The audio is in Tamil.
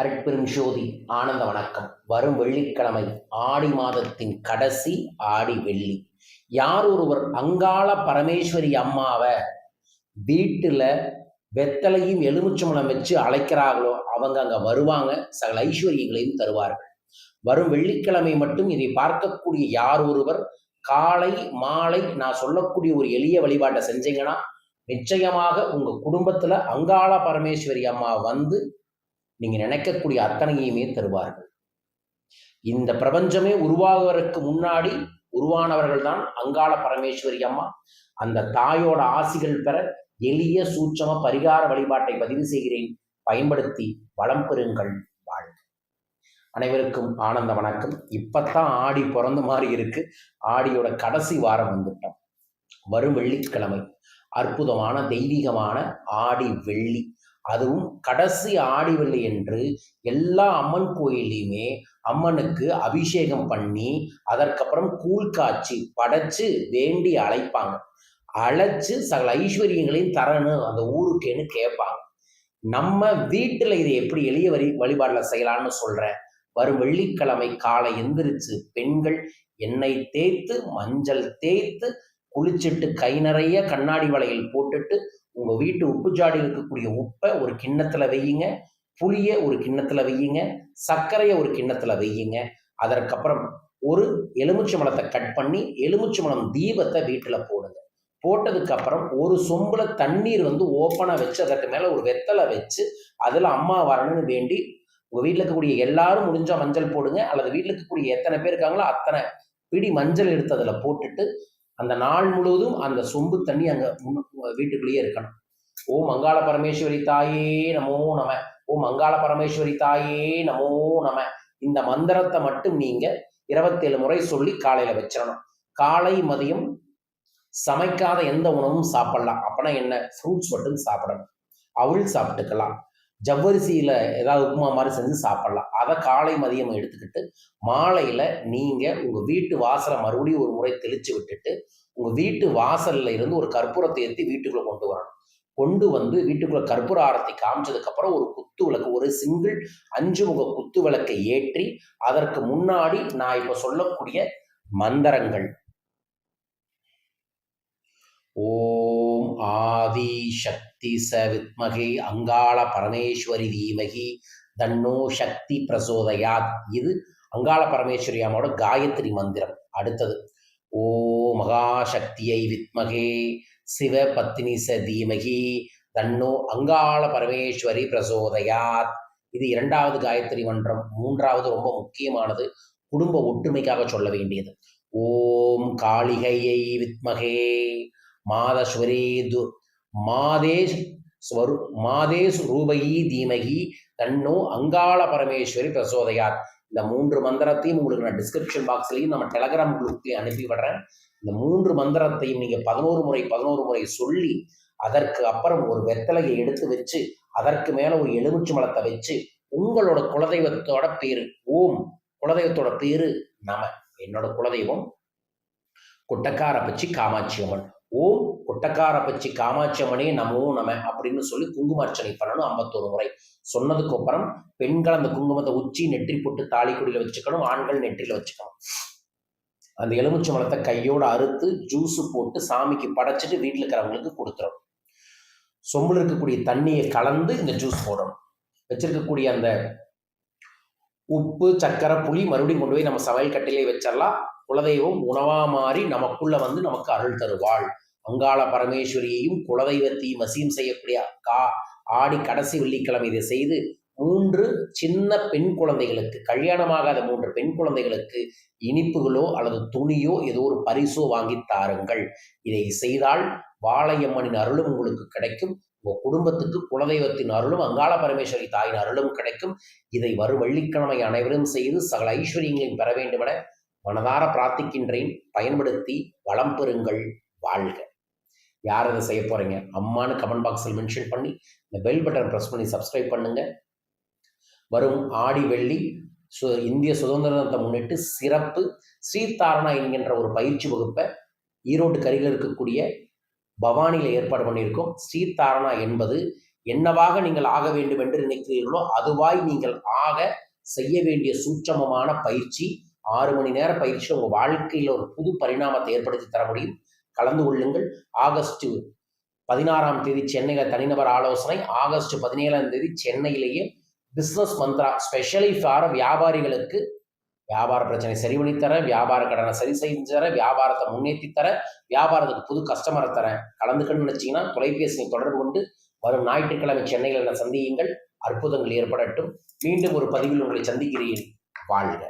அருட்பெரும் ஜோதி ஆனந்த வணக்கம். வரும் வெள்ளிக்கிழமை ஆடி மாதத்தின் கடைசி ஆடி வெள்ளி. யார் ஒருவர் அங்காள பரமேஸ்வரி அம்மாவை வீட்டில் வெத்தலையும் எலுமிச்சம்பளம் வச்சு அழைக்கிறார்களோ அவங்க அங்கே வருவாங்க சகல ஐஸ்வர்யங்களையும் தருவார்கள். வரும் வெள்ளிக்கிழமை மட்டும் இதை பார்க்கக்கூடிய யார் ஒருவர்? காலை மாலை நான் சொல்லக்கூடிய ஒரு எளிய வழிபாட்டை செஞ்சீங்கன்னா நிச்சயமாக உங்கள் குடும்பத்தில் அங்காள பரமேஸ்வரி அம்மா வந்து நீங்க நினைக்கக்கூடிய அத்தனையுமே தருவார்கள். இந்த பிரபஞ்சமே உருவாகுவதற்கு முன்னாடி உருவானவர்கள் தான் அங்காள பரமேஸ்வரி அம்மா. அந்த தாயோட ஆசிகள் பெற எளிய சூட்சம பரிகார வழிபாட்டை பதிவு செய்கிறேன். பயன்படுத்தி வளம் பெறுங்கள் வாழ்க. அனைவருக்கும் ஆனந்த வணக்கம். இப்பத்தான் ஆடி பிறந்த மாதிரி இருக்கு. ஆடியோட கடைசி வாரம் வந்துட்டோம். வரும் வெள்ளிக்கிழமை. அற்புதமான தெய்வீகமான ஆடி வெள்ளி. அதுவும் கடைசி ஆடிவெள்ளி என்று எல்லா அம்மன் கோயிலையுமே அம்மனுக்கு அபிஷேகம் பண்ணி அதற்கப்புறம் கூழ் காய்ச்சி படைச்சு வேண்டி அழைப்பாங்க. அழைச்சு சகல ஐஸ்வர்யங்களையும் தரணும் அந்த ஊருக்கேன்னு கேட்பாங்க. நம்ம வீட்டில் இதை எப்படி எளிய வரி வழிபாடில் செய்யலாம்னு சொல்கிறேன் வரும் வெள்ளிக்கிழமை காலை எந்திரிச்சு பெண்கள் எண்ணெய் தேய்த்து மஞ்சள் தேய்த்து குளிச்சுட்டு கை நிறைய கண்ணாடி வளையல் போட்டுட்டு உங்க வீட்டு உப்பு ஜாடியில் இருக்கக்கூடிய உப்பை ஒரு கிண்ணத்துல வையுங்க புளிய ஒரு கிண்ணத்துல வையுங்க சர்க்கரையை ஒரு கிண்ணத்துல வையுங்க. அதற்கப்புறம் ஒரு எலுமிச்சம்பழத்தை கட் பண்ணி எலுமிச்சம்பழம் தீபத்தை வீட்டில் போடுங்க. போட்டதுக்கு அப்புறம் ஒரு சொம்புல தண்ணீர் வந்து ஓப்பனா வச்சு அதற்கு மேல ஒரு வெத்தலை வச்சு அதுல அம்மா வரணும்னு வேண்டி உங்க வீட்டில் இருக்கக்கூடிய எல்லாரும் முடிஞ்சால் மஞ்சள் போடுங்க. அல்லது வீட்டில் இருக்கக்கூடிய எத்தனை பேர் இருக்காங்களோ அத்தனை பிடி மஞ்சள் எடுத்து அதில் போட்டுட்டு அந்த நாள் முழுவதும் அந்த சொம்பு தண்ணி அங்கே வீட்டுக்குள்ளேயே இருக்கணும். ஓம் மங்காள பரமேஸ்வரி தாயே நமோ நம. ஓம் மங்காள பரமேஸ்வரி தாயே நமோ நம. இந்த மந்திரத்தை மட்டும் நீங்க இருபத்தேழு முறை சொல்லி காலையில வச்சிடணும் காலை மதியம் சமைக்காத எந்த உணவும் சாப்பிடலாம். அப்படின்னா என்ன? ஃப்ரூட்ஸ் மட்டும் சாப்பிடணும். அவள் சாப்பிட்டுக்கலாம். ஜவ்வரிசியில் ஏதாவது உப்புமா மாதிரி செஞ்சு சாப்பிடலாம். அதை காலை மதியம் எடுத்துக்கிட்டு மாலையில் நீங்கள் உங்கள் வீட்டு வாசலை மறுபடியும் ஒரு முறை தெளித்து விட்டுட்டு உங்கள் வீட்டு வாசலில் இருந்து ஒரு கற்பூரத்தை ஏற்றி வீட்டுக்குள்ளே கொண்டு வரணும். கொண்டு வந்து வீட்டுக்குள்ளே கற்பூர ஆரத்தி காமிச்சதுக்கப்புறம் ஒரு குத்து விளக்கு ஒரு சிங்கிள் அஞ்சு முக குத்து விளக்கை ஏற்றி அதற்கு முன்னாடி நான் இப்போ சொல்லக்கூடிய மந்திரங்கள். ஓம் ஆதி சக்தி ச வித்மகை அங்காள பரமேஸ்வரி தீமகி தன்னோ சக்தி பிரசோதயாத். இது அங்காள பரமேஸ்வரி அம்மாவோட காயத்ரி மந்திரம். அடுத்தது ஓ மகாசக்தியை வித்மகே சிவ பத்னி ச தீமகி தன்னோ அங்காள பரமேஸ்வரி பிரசோதயாத். இது இரண்டாவது காயத்ரி மன்றம் மூன்றாவது ரொம்ப முக்கியமானது. குடும்ப ஒற்றுமைக்காக சொல்ல வேண்டியது. ஓம் காளிகையை வித்மகே மாதஸ்வரேது மாதே ஸ்வரு மாதே ரூபகி தீமகி தன்னோ அங்காள பரமேஸ்வரி பிரசோதையார் இந்த மூன்று மந்திரத்தையும் உங்களுக்கு நான் டிஸ்கிரிப்ஷன் பாக்ஸ்லையும் நம்ம டெலகிராம் குரூப்லையும் அனுப்பி விடுறேன். இந்த மூன்று மந்திரத்தையும் நீங்கள் பதினோரு முறை பதினோரு முறை சொல்லி அதற்கு அப்புறம் ஒரு வெத்தலையை எடுத்து வச்சு அதற்கு மேலே ஒரு எலுமிச்சு மலத்தை வச்சு உங்களோட குலதெய்வத்தோட பேரு ஓம் குலதெய்வத்தோட பேரு நம என்னோட குலதெய்வம் கொட்டக்கார பச்சி காமாட்சி அம்மன். ஓம் கொட்டக்கார பச்சி காமாட்சி அம்மனே நமோ நம அப்படின்னு சொல்லி குங்குமார்ச்சனை பண்ணணும் ஐம்பத்தோரு முறை. சொன்னதுக்கு அப்புறம் பெண்கள் அந்த குங்குமத்தை உச்சி நெற்றி போட்டு தாலிக்குடியில் வச்சுக்கணும் ஆண்கள் நெற்றியில் வச்சுக்கணும். அந்த எலுமிச்சை மலத்தை கையோடு அறுத்து ஜூஸு போட்டு சாமிக்கு படைச்சிட்டு வீட்டில் இருக்கிறவங்களுக்கு கொடுத்துரும். சொம்பில் இருக்கக்கூடிய தண்ணியை கலந்து இந்த ஜூஸ் போடணும். வச்சிருக்கக்கூடிய அந்த உப்பு சக்கரை புளி மறுபடியும் கொண்டு போய் நம்ம சமையல் கட்டிலே வச்சிடலாம் குலதெய்வம் உணவா மாறி நமக்குள்ள வந்து நமக்கு அருள் தருவாள். அங்காள பரமேஸ்வரியையும் குலதெய்வத்தையும் வசியம் செய்யக்கூடிய கா ஆடி கடைசி வெள்ளிக்கிழமை இதை செய்து மூன்று சின்ன பெண் குழந்தைகளுக்கு கல்யாணமாகாத மூன்று பெண் குழந்தைகளுக்கு இனிப்புகளோ அல்லது துணியோ ஏதோ ஒரு பரிசோ வாங்கி தாருங்கள். இதை செய்தால் வாழையம்மனின் அருளும் உங்களுக்கு கிடைக்கும். உங்க குடும்பத்துக்கு குலதெய்வத்தின் அருளும் அங்காள பரமேஸ்வரி தாயின் அருளும் கிடைக்கும். இதை வரும் வெள்ளிக்கிழமை அனைவரும் செய்து சகல ஐஸ்வர்யங்களையும் பெற வேண்டுமென மனதார பிரார்த்திக்கின்றேன். பயன்படுத்தி வளம் பெறுங்கள். வாழ்க. யார் இதை செய்ய போறீங்க? அம்மானு கமெண்ட் பாக்ஸில் மென்ஷன் பண்ணி இந்த பெல் பட்டன் ப்ரெஸ் பண்ணி சப்ஸ்கிரைப் பண்ணுங்க. வரும் ஆடி வெள்ளி சு இந்திய சுதந்திர தினத்தை முன்னிட்டு சிறப்பு ஸ்ரீதாரணா என்கின்ற ஒரு பயிற்சி வகுப்பை ஈரோட்டு கரையில் இருக்கக்கூடிய பவானியில் ஏற்பாடு பண்ணியிருக்கோம். ஸ்ரீதாரணா என்பது என்னவாக நீங்கள் ஆக வேண்டும் என்று நினைக்கிறீர்களோ அதுவாய் நீங்கள் ஆக செய்ய வேண்டிய சூட்சமமான பயிற்சி. ஆறு மணி நேர பயிற்சி உங்கள் வாழ்க்கையில் ஒரு புது பரிணாமத்தை ஏற்படுத்தி தர முடியும். கலந்து கொள்ளுங்கள். ஆகஸ்ட் பதினாறாம் தேதி சென்னையில் தனிநபர் ஆலோசனை. ஆகஸ்ட் பதினேழாம் தேதி சென்னையிலேயே பிஸ்னஸ் மந்த்ரா ஸ்பெஷலி ஃபார் வியாபாரிகளுக்கு வியாபார பிரச்சனை சரி பண்ணி தரேன் வியாபார கடனை சரி செஞ்சு தரேன் வியாபாரத்தை முன்னேற்றி தரேன் வியாபாரத்துக்கு புது கஸ்டமரை தரேன் கலந்துக்கணும்னு நினச்சிங்கன்னா தொலைபேசியை தொடர்பு கொண்டு வரும் ஞாயிற்றுக்கிழமை சென்னையில் என்ன சந்தியுங்கள். அற்புதங்கள் ஏற்படட்டும். மீண்டும் ஒரு பதிவில் உங்களை சந்திக்கிறேன். வாழ்க.